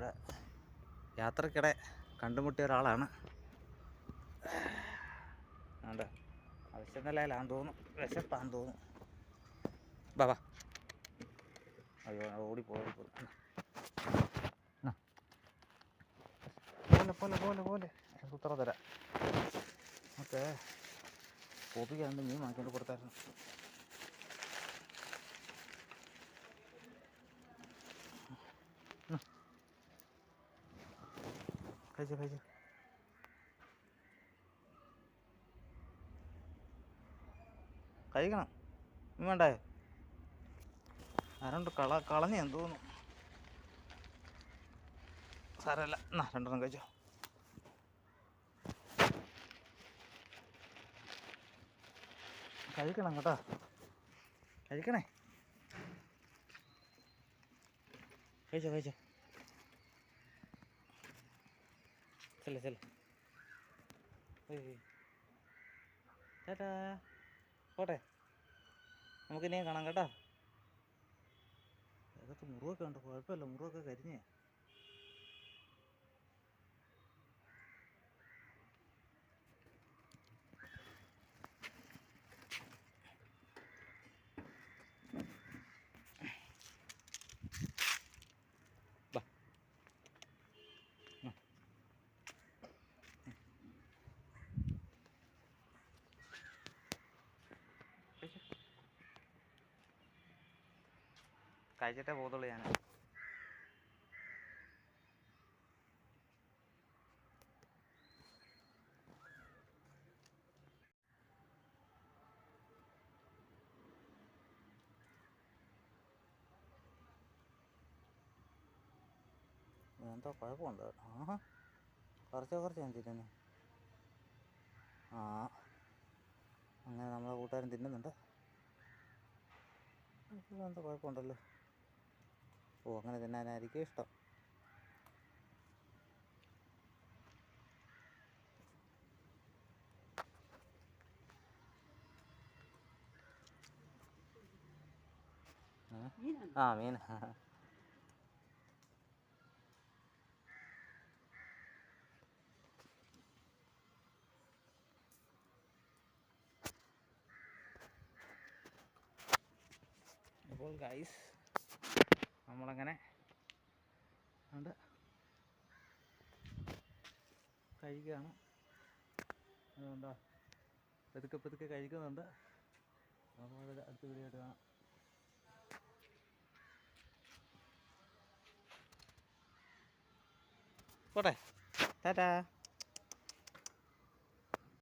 നമ്മുടെ യാത്രക്കിടെ കണ്ടുമുട്ടിയ ഒരാളാണ്. ഉണ്ട് ആവശ്യനിലയിലാന്ന് തോന്നുന്നു. വിശപ്പാന്ന് തോന്നുന്നു. ബാ ബാ അയ്യോ ഓടിപ്പോ. പോലെ പോലെ പോലെ പോലെ. ഉത്തരം തരാം. ഓക്കെ. കോപ്പിക്കാണ്ട് മീൻ വാങ്ങിക്കൊണ്ട് കൊടുത്തായിരുന്നു. കഴിച്ചോ കഴിച്ചോ കഴിക്കണം. വേണ്ടേ? ആരണ്ട് കള കളഞ്ഞ എന്ന് തോന്നുന്നു. സാരമല്ല. എന്നാ രണ്ടെണ്ണം കഴിച്ചോ. കഴിക്കണം കേട്ടോ. കഴിക്കണേ. കഴിച്ചോ കഴിച്ചോ. ചെല്ലേ ചെല്ലേ ചേട്ടാ പോട്ടെ. നമുക്ക് ഇനിയും കാണാം കേട്ടോ. അകത്ത് മുറിവൊക്കെ ഉണ്ട് കുഴപ്പമില്ല മുറിവൊക്കെ കരിഞ്ഞേ. കഴിച്ചിട്ടേ പോകത്തുള്ളൂ ഞാൻ. എന്തോ കുഴപ്പമുണ്ട്? ആ കുറച്ച് കുറച്ച് ഞാൻ തിന്നുന്നു. ആ. അങ്ങനെ നമ്മളെ കൂട്ടുകാരൻ തിന്നുന്നുണ്ട്. എന്തോ കുഴപ്പമുണ്ടല്ലോ? ഓ അങ്ങനെ തിന്നാനായിരിക്കും ഇഷ്ടം? ആ മീൻ അപ്പോൾ ഗൈസ് നമ്മളങ്ങനെ ഉണ്ട് കഴിക്കുകയാണ് അതുകൊണ്ടോ പതുക്കെ പതുക്കെ കഴിക്കുന്നുണ്ട് അപ്പോൾ അടുത്ത വീഡിയോ ആയിട്ട് കാണാം. പോട്ടെ. ടാറ്റാ.